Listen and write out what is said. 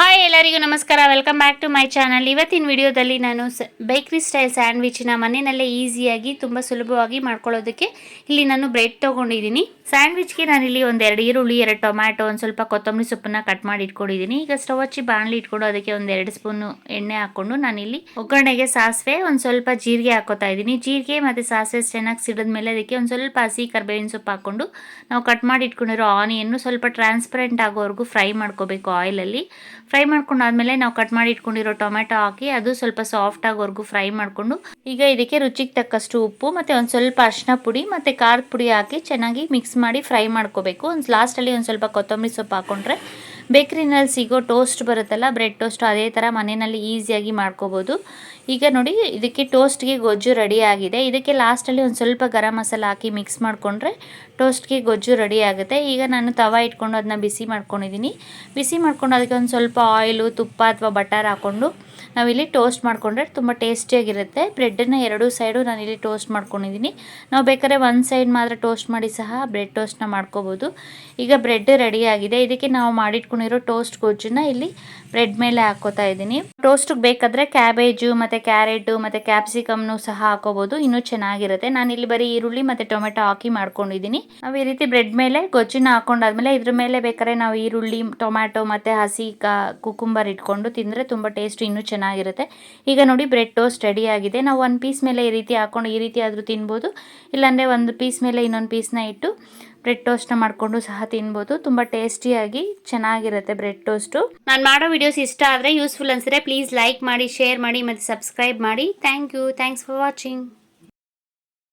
Hi ಎಲ್ಲರಿಗೂ ನಮಸ್ಕಾರ. Welcome back to my channel ಇವತ್ತಿನ ವಿಡಿಯೋದಲ್ಲಿ ನಾನು ಬೇಕ್ರಿ ಸ್ಟೈಲ್ ಸ್ಯಾಂಡ್ವಿಚ್ನ ಮನೆಯಲ್ಲೇ ಈಸಿಯಾಗಿ ತುಂಬ ಸುಲಭವಾಗಿ ಮಾಡ್ಕೊಳ್ಳೋದಕ್ಕೆ ಇಲ್ಲಿ ನಾನು ಬ್ರೆಡ್ ತೊಗೊಂಡಿದ್ದೀನಿ. ಸ್ಯಾಂಡ್ವಿಚ್ಗೆ ನಾನಿಲ್ಲಿ ಒಂದು ಎರಡು ಈರುಳ್ಳಿ, ಎರಡು ಟೊಮ್ಯಾಟೊ, ಒಂದು ಸ್ವಲ್ಪ ಕೊತ್ತಂಬರಿ ಸೊಪ್ಪನ್ನ ಕಟ್ ಮಾಡಿ ಇಟ್ಕೊಂಡಿದ್ದೀನಿ. ಈಗ ಸ್ಟವ್ ಹಚ್ಚಿ ಬಾಣಲಿ ಇಟ್ಕೊಂಡು ಅದಕ್ಕೆ ಒಂದು ಎರಡು ಸ್ಪೂನು ಎಣ್ಣೆ ಹಾಕ್ಕೊಂಡು ನಾನಿಲ್ಲಿ ಒಗ್ಗರಣೆಗೆ ಸಾಸಿವೆ, ಒಂದು ಸ್ವಲ್ಪ ಜೀರಿಗೆ ಹಾಕೋತಾ ಇದ್ದೀನಿ. ಜೀರಿಗೆ ಮತ್ತು ಸಾಸಿವೆ ಚೆನ್ನಾಗಿ ಸಿಡಿದ್ಮೇಲೆ ಅದಕ್ಕೆ ಒಂದು ಸ್ವಲ್ಪ ಹಸಿ ಕರ್ಬೇವಿನ ಸೊಪ್ಪು ಹಾಕ್ಕೊಂಡು ನಾವು ಕಟ್ ಮಾಡಿ ಇಟ್ಕೊಂಡಿರೋ ಆನಿಯನ್ನು ಸ್ವಲ್ಪ ಟ್ರಾನ್ಸ್ಪರೆಂಟ್ ಆಗೋವರೆಗೂ ಫ್ರೈ ಮಾಡ್ಕೋಬೇಕು ಆಯಿಲಲ್ಲಿ ಫ್ರೈ ಮಾಡ್ಕೊಂಡಾದ್ಮೇಲೆ ನಾವು ಕಟ್ ಮಾಡಿ ಇಟ್ಕೊಂಡಿರೋ ಟೊಮೆಟೊ ಹಾಕಿ ಅದು ಸ್ವಲ್ಪ ಸಾಫ್ಟ್ ಆಗೋವರೆಗೂ ಫ್ರೈ ಮಾಡಿಕೊಂಡು, ಈಗ ಇದಕ್ಕೆ ರುಚಿಗೆ ತಕ್ಕಷ್ಟು ಉಪ್ಪು ಮತ್ತು ಒಂದು ಸ್ವಲ್ಪ ಅರಿಶಿನ ಪುಡಿ ಮತ್ತು ಖಾರದ ಪುಡಿ ಹಾಕಿ ಚೆನ್ನಾಗಿ ಮಿಕ್ಸ್ ಮಾಡಿ ಫ್ರೈ ಮಾಡ್ಕೋಬೇಕು. ಒಂದು ಲಾಸ್ಟಲ್ಲಿ ಒಂದು ಸ್ವಲ್ಪ ಕೊತ್ತಂಬರಿ ಸೊಪ್ಪು ಹಾಕೊಂಡ್ರೆ ಬೇಕ್ರಿನಲ್ಲಿ ಸಿಗೋ ಟೋಸ್ಟ್ ಬರುತ್ತಲ್ಲ, ಬ್ರೆಡ್ ಟೋಸ್ಟ್ ಅದೇ ಥರ ಮನೆಯಲ್ಲಿ ಈಸಿಯಾಗಿ ಮಾಡ್ಕೋಬೋದು. ಈಗ ನೋಡಿ, ಇದಕ್ಕೆ ಟೋಸ್ಟ್ಗೆ ಗೊಜ್ಜು ರೆಡಿ ಆಗಿದೆ. ಇದಕ್ಕೆ ಲಾಸ್ಟಲ್ಲಿ ಒಂದು ಸ್ವಲ್ಪ ಗರಂ ಮಸಾಲ ಹಾಕಿ ಮಿಕ್ಸ್ ಮಾಡಿಕೊಂಡ್ರೆ ಟೋಸ್ಟ್ಗೆ ಗೊಜ್ಜು ರೆಡಿ ಆಗುತ್ತೆ. ಈಗ ನಾನು ತವ ಇಟ್ಕೊಂಡು ಅದನ್ನ ಬಿಸಿ ಮಾಡ್ಕೊಂಡಿದ್ದೀನಿ. ಬಿಸಿ ಮಾಡಿಕೊಂಡು ಅದಕ್ಕೆ ಒಂದು ಸ್ವಲ್ಪ ಆಯಿಲು ತುಪ್ಪ ಅಥವಾ ಬಟರ್ ಹಾಕ್ಕೊಂಡು ನಾವಿಲ್ಲಿ ಟೋಸ್ಟ್ ಮಾಡಿಕೊಂಡ್ರೆ ತುಂಬ ಟೇಸ್ಟಿಯಾಗಿರುತ್ತೆ. ಬ್ರೆಡ್ಡನ್ನು ಎರಡೂ ಸೈಡು ನಾನಿಲ್ಲಿ ಟೋಸ್ಟ್ ಮಾಡ್ಕೊಂಡಿದ್ದೀನಿ. ನಾವು ಬೇಕಾದ್ರೆ ಒಂದು ಸೈಡ್ ಮಾತ್ರ ಟೋಸ್ಟ್ ಮಾಡಿ ಸಹ ಬ್ರೆಡ್ ಟೋಸ್ಟ್ನ ಮಾಡ್ಕೋಬೋದು. ಈಗ ಬ್ರೆಡ್ ರೆಡಿ ಆಗಿದೆ. ಇದಕ್ಕೆ ನಾವು ಮಾಡಿಟ್ಕೊಂಡಿರೋ ಟೋಸ್ಟ್ ಗೊಜ್ಜನ್ನ ಇಲ್ಲಿ ಬ್ರೆಡ್ ಮೇಲೆ ಹಾಕೋತಾ ಇದ್ದೀನಿ. ಟೋಸ್ಟ್ಗೆ ಬೇಕಾದರೆ ಕ್ಯಾಬೇಜು ಮತ್ತು ಕ್ಯಾರೆಟು ಮತ್ತು ಕ್ಯಾಪ್ಸಿಕಮ್ನು ಸಹ ಹಾಕೋಬೋದು. ಇನ್ನೂ ಚೆನ್ನಾಗಿರುತ್ತೆ. ನಾನು ಇಲ್ಲಿ ಬರೀ ಈರುಳ್ಳಿ ಮತ್ತು ಟೊಮೆಟೊ ಹಾಕಿ ಮಾಡ್ಕೊಂಡಿದ್ದೀನಿ. ನಾವು ಈ ರೀತಿ ಬ್ರೆಡ್ ಮೇಲೆ ಗೊಜ್ಜನ್ನ ಹಾಕೊಂಡಾದ್ಮೇಲೆ ಇದ್ರ ಮೇಲೆ ಬೇಕಾದ್ರೆ ನಾವು ಈರುಳ್ಳಿ, ಟೊಮ್ಯಾಟೊ ಮತ್ತು ಹಸಿ ಕಾ, ಕುಕುಂಬರ್ ಇಟ್ಕೊಂಡು ತಿಂದರೆ ತುಂಬ ಟೇಸ್ಟ್ ಇನ್ನೂ ಚೆನ್ನಾಗಿರುತ್ತೆ. ಈಗ ನೋಡಿ ಬ್ರೆಡ್ ಟೋಸ್ಟ್ ರೆಡಿ ಆಗಿದೆ. ನಾವು ಒಂದು ಪೀಸ್ ಮೇಲೆ ಈ ರೀತಿ ಹಾಕೊಂಡು ಈ ರೀತಿ ಆದರೂ ತಿನ್ಬೋದು. ಇಲ್ಲಾಂದರೆ ಒಂದು ಪೀಸ್ ಮೇಲೆ ಇನ್ನೊಂದು ಪೀಸ್ನ ಇಟ್ಟು ಬ್ರೆಡ್ ಟೋಸ್ಟ್ನ ಮಾಡಿಕೊಂಡು ಸಹ ತಿನ್ಬೋದು. ತುಂಬ ಟೇಸ್ಟಿಯಾಗಿ ಚೆನ್ನಾಗಿರುತ್ತೆ ಬ್ರೆಡ್ ಟೋಸ್ಟು. ನಾನು ಮಾಡೋ ವಿಡಿಯೋಸ್ ಇಷ್ಟ ಆದರೆ ಯೂಸ್ಫುಲ್ ಅನಿಸಿದ್ರೆ ಪ್ಲೀಸ್ ಲೈಕ್ ಮಾಡಿ ಶೇರ್ ಮಾಡಿ ಮತ್ತು ಸಬ್ಸ್ಕ್ರೈಬ್ ಮಾಡಿ. Thank you thanks for watching